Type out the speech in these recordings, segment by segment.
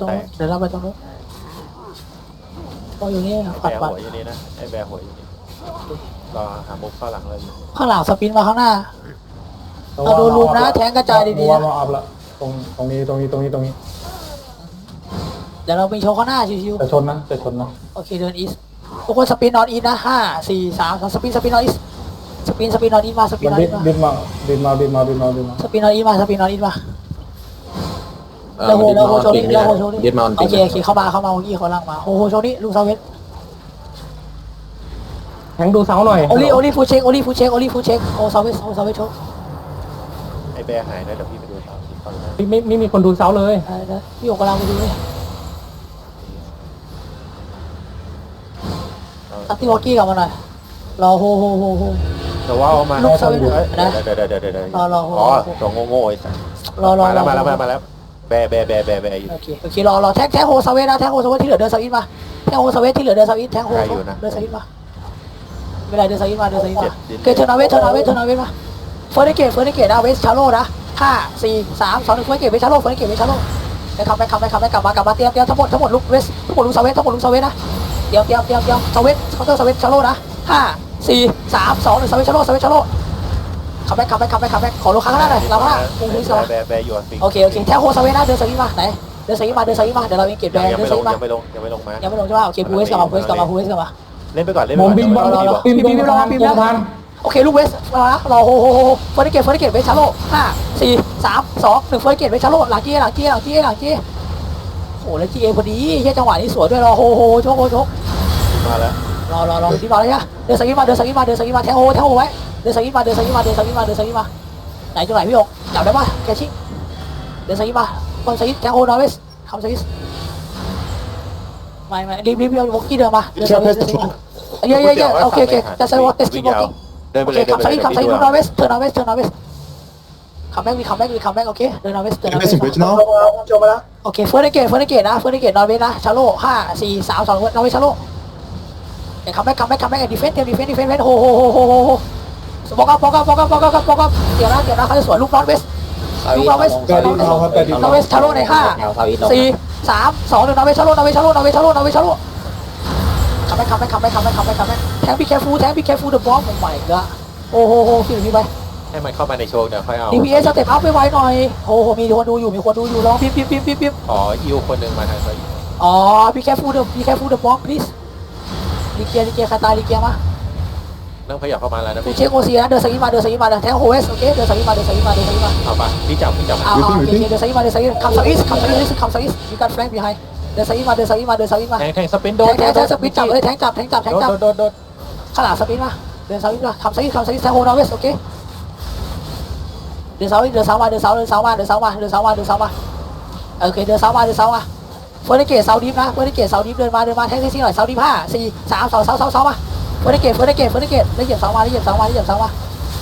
ตรงนู้นเดี๋ยวเราไปตรงนู้นก็อยู่นี่แบปัดร์ปัดหัวอยู่นี่นะไอ้แบร์หัวอยู่นี่รอหามุกเข้าหลังเลยอยู่ข้างหลังสปินมาข้างหน้า เอาดูรูปนะแทงกระจายดีๆนะ ว่ามาอัพละตรงตรงนี้ตรงนี้ตรงนี้ตรงนี้เดี๋ยวเราไปโชว์ข้างหน้าชิวจะชนนะจะชนนะๆโอเคเดินอีสทุกคนสปินนอนอีสนะห้าสี่สามสองสปินสปินนอนอีสสปินสปินนอนอีสมาสปินมันนอนดิอีดสมาดิดมาดิดมาดิดมาดิดมาดิดมาสปินนอนอีสมาสปินนอนอีสมา เออแล้วโหมันแล้วโหโชว์ดินี่ดแล้วโหมาโชว์นี่ดิดมาออนโอติงเคโอเคเข้ามาเข้ามาเมื่อกี้เขาล่างมาโหโหโชว์นี่ลูกซาเวตแทงดูเสาหน่อยโอลี่โอลี่ฟูเช็คโอลี่ฟูเช็คโอลี่ฟูเช็คโอซาเวตโอซาเวตโชว์ไอ้แบร์หายนะเดี๋ยวพี่ไปดูต่อที่ตอนนั้นไม่ไม่มีคนดูเสาเลยได้ได้พี่โอกำลังไปดูเลยตัดที่วอกกี้กลับมาหน่อยรอโหโหโหโหแต่ว่าเอามาลูกสวิตช์เอ้ยนะเดี๋ยวเดี๋ยวเดี๋ยวเดี๋ยวเดี๋ยวรอรออ๋อตัวโง่ๆไอ้สัสรอรอมาแล้วรอ มาแล้วมาแล้ว แบร์แบร์แบร์แบร์แบร์อยู่ โอเคโอเครอรอแท็กแท็กโฮซาเวตนะแท็กโฮซาเวตที่เหลือเดินสวิตมาแท็กโฮซาเวตที่เหลือเดินสวิตแท็กโฮเดินสวิตมาไม่เป็นไรเดินสวิตมาเดินสวิตมาเกตเทอร์นาเวสเทอร์นาเวสเทอร์นาเวสมาเฟิร์สเกตเฟิร์สเกตนะเวสชาโลนะห้าสี่สามสองหนึ่งเฟิร์สเกตเวสชาโลเฟิร์สเกตเวสชาโลไปคัมไปคัมไปคัมไปกลับมากลับมาเตรียมเตรียมทั้งหมดทั้งหมดลุกเวสทั้งหมดลุกซาเวสทั้งหมดลุกซาเวสนะเตรียมเตรียมเตรียมเตรียมซาเวสเคาน์เตอร์ซาเวสชาโลนะห้าสี่สามสองหนึ่งซาเวสชาโลซาเวสชาโล คัมแบ็คคัมแบ็คคัมแบ็คคัมแบ็คขอลงข้างหน้าหน่อยเราข้างหน้าลงพื้นก่อนแบร์แบร์อยู่ฟิงโอเคโอเคแท็กโฮซาเวนะเดินสวิตมาไหนเดินสวิตมาเดินสวิตมาเดี๋ยวเราเองเก็บแบยังนยังเดินไม่สลวิงตมายังไม่ลงยังไม่ลงมายังไม่ลงใช่ป่ะโอเคพูเวสกลับมาพูเวสกลับมาพูเวสกลับมาเล่นไปก่อนเล่นมไปองก่อนบินบอลรอรอบินบินรอรอบินบอลทันโอเคลูกเวสรอนะรอโฮโฮโฮเฟิร์สเกตเฟิร์สเกตเวสชาโลห้าสี่สามสองหนึ่งเฟิร์สเกตเวสชาโลหลังจี้หลังจี้หลังจี้หลังจี้โอ้แล้วจีเอพอดีแค่จังหวะนี้สวยด้วยรอโฮโฮโชกโฮโชกมาแล้วรอรอรอที่มาเลยนะเดินสวิตมาเดินสวิตมาเดินสวิตมาแทงโฮแทงโฮไว้ เดินสวิตมาเดินสวิตมาเดินสวิตมาเดินสวิตมาไหนจังไหนพี่อกจับได้ป่ะแกชิเดินสวิตมาบอลสวิตแทงโฮนอร์เวสทำสวิตไม่ไม่รีบรีบรีบวอกกี้เดินมาเดินสวิตเดินสวิตเยอะเยอะเยอะโอเคโอเคจะใช้วอตเตสติ้งวอกกิ้งเดินไปโอเลเคยเดินขับไปไซเลยด์ขับไซด์พี่ดูดูนอร์เวสเทิร์นนอร์เวสเทิร์นนอร์เวสคัมแบ็กวีคัมแบ็กวีคัมแบ็กโอเคเดินนอร์เวสเทิร์นนอร์เวส Aggressive original. โอเคเฟิร์สเกตเฟิร์สเกตนะเฟิร์สเกตนอร์เวสนะชาโลห้าสี่สามสองนอร์เวสชาโลเดี๋ยวคัมแบ็กคัมแบ็กคัมแบ็กดิเฟนต์เตรียมดิเฟนต์ดิเฟนต์โฮโฮโฮโฮโฮโฮ บล็อกอัพบล็อกอัพบล็อกอัพบล็อกอัพบล็อกอัพเดี๋ยวนะเดี๋ยวนะเขาจะสวนลูกนอร์เวสเซาอีลูกนอร์เวสลงแปดดินเอาครับแปดดินนอร์เวสชาโลในห้าแถวเซาอีลงสี่สามสองหนึ่งนอร์เวสชาโลนอร์เวสชาโลนอร์เวสชาโลนอร์เวสชาโลคัมแบ็กคัมแบ็กคัมแบ็กคัมแบ็กคัมแบ็กคัมแบ็กแทงพี่แคฟูแทงพี่แคฟูเดอะบอมโอ้ my god โอ้โหโหพี่พี่ไปให้มันเข้ามาในโชว์เดี๋ยวค่อยเอา DPS สเต็ปอัพไปไวหน่อยโอ้โหมีคนดูอยู่มีคนดูอยู่ลองพิมพ์พิมพ์พิมพ์พิมพ์พิมพ์อ๋ออิวคนหนึ่งมาทางซ้ายอ๋อพี่แคฟูเดอะพี่แคฟูเดอะบอม please ลีเกียลีเกียคาตาลีเกียมา เริ่มขยับเข้ามาแล้วนะกูพี่เช็คโอซีนะเดินสกิมาเดินสกิมาเดินแทงโฮเวสโอเคเดินสกิมาเดินสกิมาเดินสกิมาเอาปะพี่จับพี่จับอ้าวโอเคเดินสกิมาเดินสกิมาคัมซาอิสคัมซาอิสคัมซาอิสมีการแฟลงบีไฮเดินสกิมาเดินสกิมาเดินสกิมาแทงแทงสปินโดแทงแทงแทงสปินจับเลยแทงจับแทงจับแทงโดจับดโดดโดดขนาดสปินมาเดินสกิมาคัมซาอิสคัมซาอิสแทงโฮนอเวสโอเคเดินเสาเดินเสามาเดินเสาเดินเสามาเดินเสามาเดินเสามาเดินเสามาโอเคเดินเสามาเดินเสามาเฟอร์นิเกตเสาดิฟนะเฟอร์นิเกตเสาดิฟเดินมาเดินมาแทงที่หน่อยเสาดิฟห้าสี่สามสองเสาเสาเสามา เฟอร์นิเกตเฟอร์นิเกตเฟอร์นิเกตได้เหยียบเสามาได้เหยียบเสามาได้เหยียบเสามา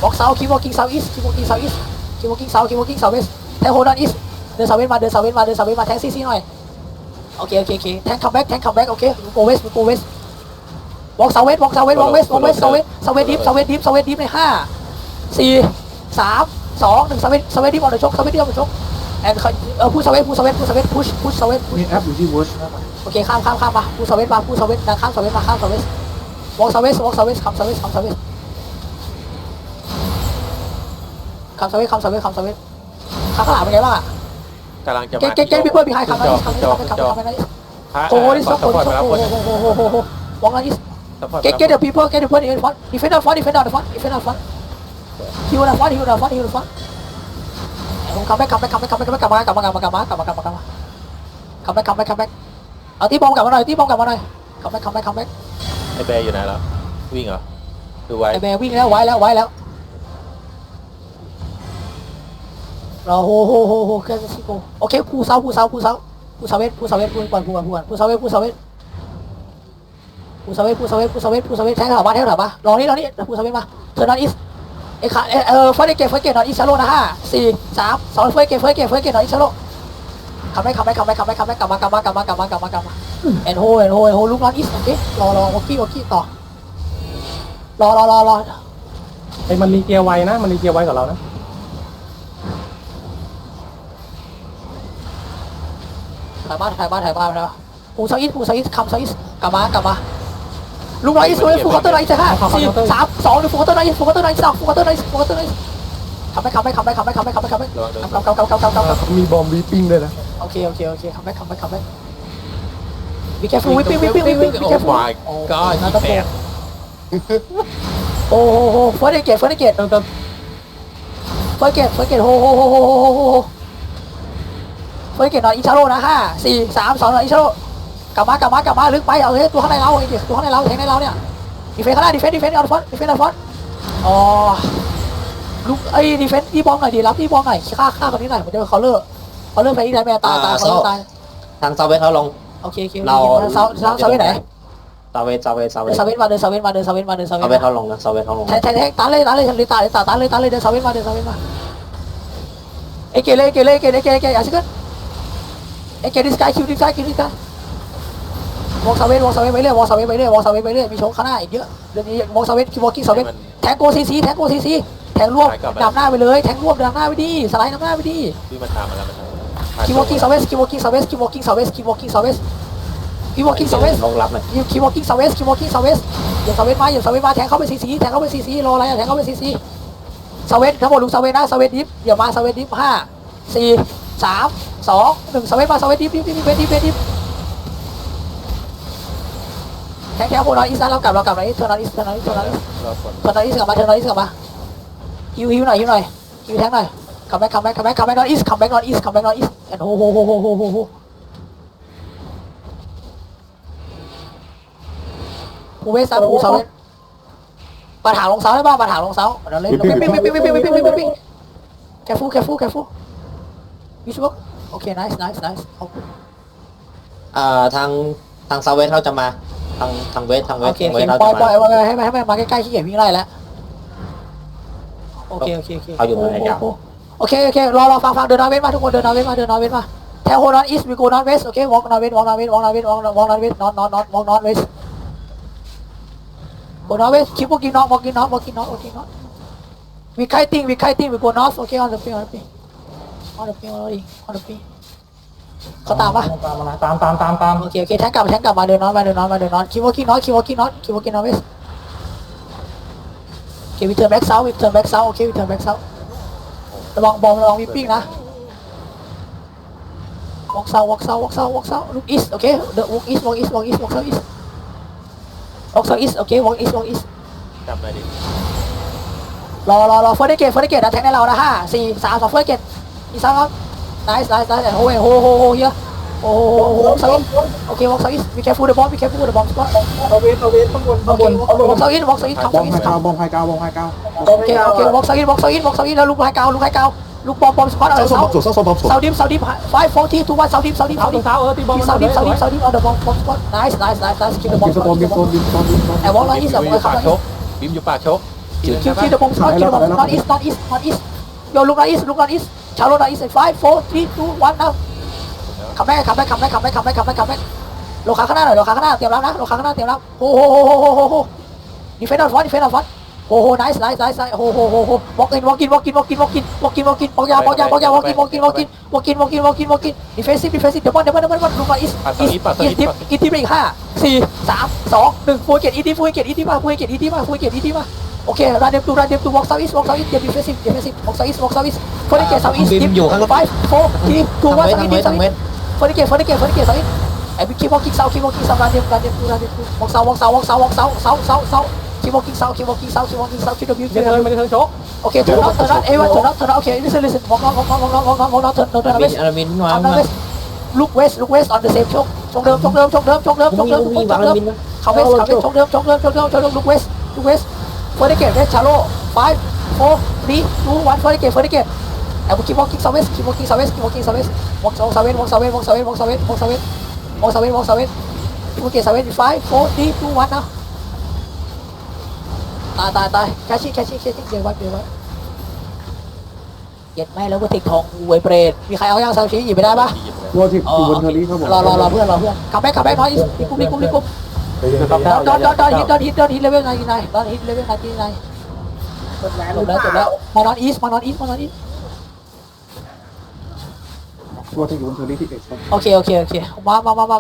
บล็อกเสาคีบวอกิ้งเสาอีสคีบวอกิ้งเสาอีสคีบวอกิ้งเสาคีบวอกิ้งเสาเวสแทงโฮนอนอีสเดินเสาเวสมาเดินเสาเวสมาเดินเสาเวสมาแทงซีซีหน่อยโอเคโอเคโอเคแทงคัมแบ็กแทงคัมแบ็กโอเคโกเวสโกเวสวอล์กเสาเวสวอล์กเสาเวสวอล์กเวสวอล์กเวสเสาเวสเสาเวสดิฟเสาเวสดิฟเสาเวสดิฟในห้าสี่สามสองหนึ่งเสาเวสเสาเวสดิฟออนเดอะชกเสาเวสดิฟออนเดอะชกแอนเออพูดเสาเวสพูดเสาเวสพูดเสาเวสพุชพุชเสาเวสมีแอปอยู่ที่ Watch โอเคข้ามข้ามข้ามมาพูดเสาเวสมาพูดเสาเวสดันข้ามเสาเวสมาข้ามเสาเวส วอล์กเสาเวสวอล์กเสาเวสคำเสาเวสคำเสาเวสคำเสาเวสคำเสาเวสคำเสาเวสข้างหลังเป็นไงบ้างอะกำลังจะเกมาตเกตเกตพี่เพิ่มพี่ไฮคำนั้นจอคำนั้นจอคำนั้นจอคำนั้นคำนั้นพระโอ้โหนี่สสอองงสคปนอร์ตมาแล้วคนโอ้โหโอ้โหโอ้โหวองอันนี้สปอร์ต Get get the people, get the people in front. Defend up front, defend up front, defend up front. Heal up front, heal up front, heal up front. ผมคัมแบ็กคัมแบ็กคัมแบ็กคัมแบ็กคัมแบ็กกลับมากลับมากลับมากลับมากลับมากลับมากลับมาคัมแบ็กคัมแบ็กคัมแบ็กเอาตีบอมกลับมาหน่อยตีบอมกลับมาหน่อยคัมแบ็กคัมแบ็กคัมแบ็ก ไอ้แบร์อยู่ไหนแล้ววิ่งเหรอดูไว้ไอแบร์วิ่งแล้วไว้แล้วไว้แล้วรอโฮโฮโฮโฮแค่สิโกโอเคผู้เซาผู้เซาผู้เซาผู้เซาเวทผู้เซาเวทผู้ก่อนผู้ก่อนผู้ก่อนผู้เซาเวทผู้เซาเวทผู้เซาเวทผู้เซาเวทผู้เซาเวทผู้เซาเวทแทงแถวมาแทงแถวมารอนี่รอนี่ผู้เซาเวทมาเธอนอนอีสเอ้ขาเออเฟิร์สเกตเฟิร์สเกตนอนอิชาโลนะห้าสี่สามสองเฟิร์สเกตเฟิร์สเกตเฟิร์สเกตนอนอิชาโลคับ็คคับ็คคับ็คคับ็คคับ็คกลับมากลับมากลับมากลับมากลับมากลับมา เอ็นโฮเอ็นโฮเอ็นโฮลูกนอนอิสโอเครอรอวอกกี้วอกกี้ต่อ รอรอรอรอไอ้มันมีเกียร์ไวนะ มันมีเกียร์ไวกับเรานะคถ่ายมาถ่ายมาถ่ายมาถ่ายมาปูเซาอิสปูเซาอิสคำเซาอิสกลับมากลับมาลูกน้อยอิสฟูเคาน์เตอร์ไนท์ใช่ไหมสี่สามสองหนึ่งฟูเคาน์เตอร์ไนท์ฟูเคาน์เตอร์ไนท์สองฟูเคาน์เตอร์ไนท์ฟูเคาน์เตอร์ไนท์ขับไปขับไปขับไปขับไปขับไปขับไปขับไประวังโดนขับขับขับขับขับขับขับมีบอมบีปิ้งด้วยนะโอเคโอเคโอเคขับไปขับไปขับไป be careful whipping whipping whipping be โอ้ careful my god น่าอีจะแปเปลี่ยดนโอ้โหโหเฟิร์สเกตเฟิร์สเกตเติมเติมเฟิร์สเกตเฟิร์สเกตโหโหโหโหโหโหโหเฟิร์สเกตนอนอิชาโร่นะห้าสี่สามสองนอนอิชาโร่กลับมากลับมากลับมาลึกไปเอาเลยตัวข้างในเราไอ้เด็กตัวข้างในเราแทงในเราเนี่ยดีเฟนต์ข้างหน้าดีเฟนต์ดีเฟนต์เอาฟอนดีเฟนต์เอาฟอนอ๋อลุกไอ้ดีเฟนต์ที่บอลหน่อยดีรับที่บอลหน่อยฆ่าฆ่าคนนี้หน่อยมันจะเขาเลิกเขาเลิกไปที่ไหนแม่ตายตายเขาเลิกตาย ทางเซาเวสเขาลง โอเคโอเคเราเซาเซาเซาไปไหนเซาเวสเซาเวสเซาเวเดินสเซาเวนมาเดินเซาเวนมาเดินเซาเวนมาเดินเซาเวเซานเวสมาเขาลงนะเซาเวสเขาลงแทงแทงแทงตันเลยตันเลยเลยตาเลยตาตันเลยตันเลยเดินเซาเวนมาเดินเซาเวนมาเอเกเลยเอเกเลยเอเกเลยเอเกเลยเอเกเลยอย่าสิกันเอเกดิสกายคิวดิสกายคิวดิสกายวอล์กเซาเวนวอล์กเซาเวนไปเรื่อยวอล์กเซาเวนไปเรื่อยวอล์กเซาเวนไปเรื่อยมีโชว์ข้างหน้าอีกเยอะเดี๋ยวนี้วอล์กเซาเวนคิววอล์กิ้งเซาเวนแทงโกซีซีแทงโกซีซีแทงรวบนำหน้าไปเลยแทงรวบนำหน้าไปดีสไลด์นำหน้าไปดีที่มันทำมาแล้วมัน keep walking southwest keep walking southwest keep walking southwest keep walking southwest keep walking southwest ลงรับเลย keep walking southwest keep walking southwest อย่า southwest มาอย่า southwest มาแทงเข้าไปซีซีแทงเข้าไปซีซีรออะไรแทงเข้าไปซีซี southwest ทั้งหมดลุง southwest นะ southwest ดิฟอย่ามา southwest ดิฟห้าสี่สามสองหนึ่ง southwest มา southwest ดิฟดิฟดิฟดิฟดิฟดิฟแค่แค่พวกเราอีสานเรากลับเรากลับอะไรเทอร์นาริสเทอร์นาริสเทอร์นาริสเทอร์นาริสกลับมาเทอร์นาริสกลับมาฮิวฮิวหน่อยฮิวหน่อยฮิวแทงหน่อย คัมแบ็คคัมแบ็คคัมแบ็คคัมแบ็คนอนอีสคัมแบ็คนอนอีสคัมแบ็คนอนอีสแอนโฮโฮโฮโฮโฮโฮโฮปูเวสซาปูเซาเวสปาถาลงเสาได้ป่ะปาถาลงเสาเราเล่นปิ้งปิ้งปิ้งปิ้งปิ้งปิ้งปิ้งปิ้งปิ้งแคฟูแคฟูแคฟูวิชวลโอเค nice nice nice อ่าทางทางเซาเวสเขาจะมาทางทางเวสทางเวโอสเคทางโอเวเคสเขาปล่จะอยปล่มาอยปล่อยให้มันให้มันมาใกล้ๆขี้เกียจวิ่งไล่แล้วโอเคโอเคโอเค โอเคโอเครอรอฟังฟังเดินนอร์เวสมาทุกคนเดินนอร์เวสมาเดินนอร์เวสมาแถวโฮนอนอีสต์วีโกนอร์เวสโอเควอล์กนอร์เวสวอล์กนอร์เวสวอล์กนอร์เวสวอล์กวอล์กนอร์เวสนอนนอนนอนวอล์กนอร์เวสโกนอร์เวสคิปวอล์กินนอร์วอล์กินนอร์วอล์กินนอร์วอล์กินนอร์ We kiting, we kiting, we go north, okay, on the ping, on the ping. On the ping already, on the ping. เขาตามปะตามมาตามตามตามตามโอเคโอเคแทงกลับแทงกลับมาเดินนอนมาเดินนอนมาเดินนอนคิดว่ากินนอนคิดว่ากินนอนคิดว่ากินนอนเวสโอเควิเทิร์นแบ็กเซาวิเทิร์นแบ็กเซาโอเควิเทิร์นแบ็กเซา ระวังบอลระวังวิปปิ้งนะวอกเซาวอกเซาวอกเซาวอกเซาลูกอีสโอเคเดอะวอกอีสวอกอีสวอกอีสวอกเซาอีสวอกเซาอีสโอเควอกอีสวอกอีสจำได้ดิรอรอรอเฟิร์สเกตเฟิร์สเกตนะแทงในเรานะห้าสี่สามสองเฟิร์สเกตอีกสามครับ nice nice nice โอ้โหโอ้โหโอ้โหเฮียโอ้โหโอ้โหสวิตโอเควอล์กสวิต be careful the bomb be careful the bomb spot เอาเวสเอาเวสข้างบนโอเควอล์กสวิตวอล์กสวิตบทำสอมวิตไฮกาวบอมไฮกาวบอมไฮกาว โอเคโอเควอล์กเสาอินวอล์กเสาอินวอล์กเสาอินแล้วลูกไฮเกาลูกไฮเกาลูกปอมปอมสปอตเออเสาสวเสาสวเสาดิฟเสาดิฟไฟฟ์โฟร์ที่ทุกวันเสาดิฟเสาดิฟเสาดิฟเสาเออตีบอลเสาดิฟเสาดิฟเสาดิฟเอาเดอะบอลบอลสปอตไนส์ไนส์ไนส์ไนส์คิวเดอะบอลสปอตดิฟดิฟดิฟแอร์วอล์กไลน์อิสแอร์วอล์กไลน์อิบิ๊มอยู่ปากชกคิวคิวคิวเดอะบอลสปอตคิวเดอะบอลสปอตอิสนออิสนอตอิสโยลูกไลน์อิสลูกไลน์อิสชาโลไลน์อิสไฟฟ์โฟร์ที่ทุกวันเอาขับแม่ขับแม่ขับแม่ขับแม่ขับแม่ขับแม่ขับแม่โลขาข้างหน้าหน่อยโลขาข้างหน้าเตรียมรับนะโลขาข้างหน้าเตรียมรับโอ้โหดีเฟนต์ออนฟอนดีเฟนต์ออนฟอน โอ้โหไนส์ไนส์ไนส์โอ้โหโหโหวอล์กอินวอล์กอินวอล์กอินวอล์กอินวอล์กอินวอล์กอินวอล์กอินวอล์กยาวอล์กยาวอล์กยาวอล์กอินวอล์กอินวอล์กอินวอล์กอินวอล์กอินวอล์กอินวอล์กอินดิเฟนซีฟดิเฟนซีฟเดี๋ยววันเดี๋ยววันเดี๋ยวมันลลกมาอีสอีสอีสทิปอีสทิปอีกห้าสี่สามสองหนึ่งฟูเกตอีทีฟูเกตอีทีมาฟูเกตอีทีมาฟูเกตอีทีมาโอเครันเดมตูรันเดมตูวอล์กเซาท์อีสวอล์กเซาท์อีสเดี๋ยวดิเฟนซีฟดิเฟนซีฟวอล์กเซาท์อีสวอล์กเซาท์อีสฟูเกตเซาท์อีสทิปอยู่ข้างไฟฟ์โฟร์ทีทูวันเซาท์อีสเซาท์อีสฟูเกตฟูเกตฟูเกตเซาท์อีสไอ้บิ๊กคิววอล์กคิกเซาท์คิววอล์กคิกเซาท์รันเดมรันเดมตูรันเดมตูวอล์กเซาท์วอล์กเซาท์วอล์กเซาท์วอล์กเซาท์เซาท์เซาท์เซาท์ คีย์บอร์ดกิ้งเซาคีย์บอร์ดกิ้งเซาคีย์บอร์ดกิ้งเซาคีย์ดับยูคีย์ดับยู ไม่ได้เทิงชก Okay, turn out, turn out, everyone turn out, turn out. Okay, listen, listen. Walk on, walk on, walk on, walk on, walk on, turn, turn, turn อา out มิน west. อามินวาง Turn มา out west. Look west, look west on the same choke. Choke them, choke them, choke them, choke them, มึง choke มี them, มึงมี choke วาง them, อา choke มิ them. นนะ Come west, come west, choke them, choke them, choke them, choke them. Look west, look west. Further gate, west, shallow. Five, four, three, two, one. Further gate, further gate. And we keep walking southwest, keep walking southwest, keep walking southwest. Walk south, southwest, walk southwest, walk southwest, walk southwest, walk southwest, walk southwest, walk southwest. Keep walking southwest. Five, four, three, two, one. Now. ตายตายตายแคชชิแคชชิแคชชิเดี๋ยวไว้เดี๋ยวไว้เย็ดไม่แล้วก็ติดทองอวยเปรตมีใครเอาย่างซาวชีหยิบไปได้ปะวอทิกอยู่บนเทอร์รี่ครับผมรอรอรอเพื่อนรอเพื่อนคัมแบ็คคัมแบ็คน้อยอีกกุ๊บอีกกุ๊บอีกกุ๊บครับดอนดอนดอนดอนฮิตดอนฮิตดอนฮิตเลเวลไนน์ไนน์ดอนฮิตเลเวลไนน์ไนน์จบแล้วจบแล้วมานอนอีสมานอนอีสมานอนอีสตัวที่อยู่บนเทอร์รี่ที่เอ็กซ์ครับโอเคโอเคโอเคมามามามา